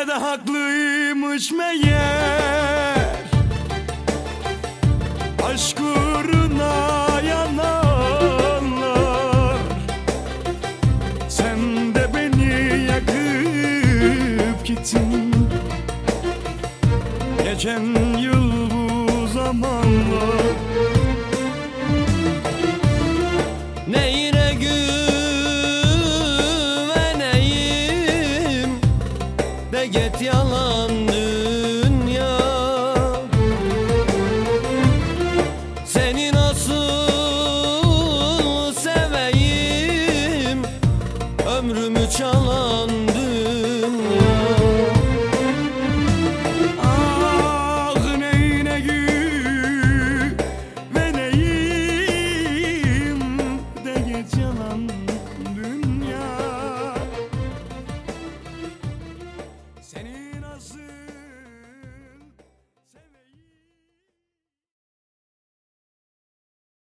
Yine de haklıymış meğer. Aşk uğruna yananlar Sen de beni yakıp gittin. Geçen yıl bu zamanlar. Neyine gül Git yalan dünya. Seni nasıl seveyim? Ömrümü çalan